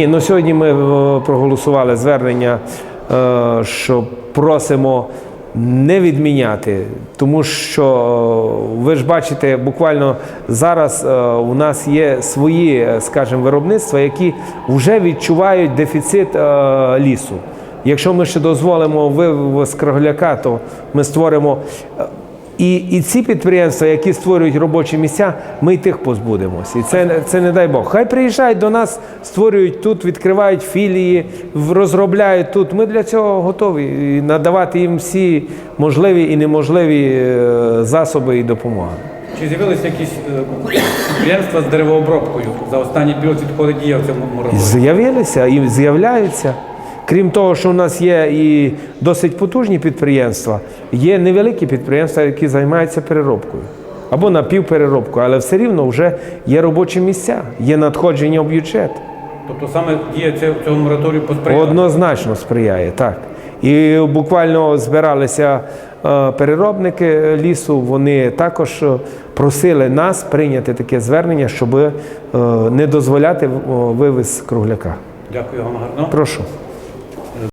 Ну сьогодні ми е, проголосували звернення, е, що просимо не відміняти, тому що е, ви ж бачите, буквально зараз у нас є свої, скажімо, виробництва, які вже відчувають дефіцит лісу. Якщо ми ще дозволимо вивоз кругляка, то ми створимо. І, і ці підприємства, які створюють робочі місця, ми й тих позбудемось. І це, це не дай Бог. Хай приїжджають до нас, створюють тут, відкривають філії, в- розробляють тут. Ми для цього готові і надавати їм всі можливі і неможливі е, засоби і допомоги. Чи з'явилися якісь е, підприємства з деревообробкою за останній період відколи діяв цьому мораторію? З'явилися і з'являються. Крім того, що у нас є і досить потужні підприємства, є невеликі підприємства, які займаються переробкою або напівпереробкою, але все рівно вже є робочі місця, є надходження в бюджет. Тобто саме дія цього, мораторію посприяла? Однозначно сприяє, так. І буквально збиралися е, переробники лісу, вони також е, просили нас прийняти таке звернення, щоб е, не дозволяти е, вивіз кругляка. Дякую вам гарно. Прошу.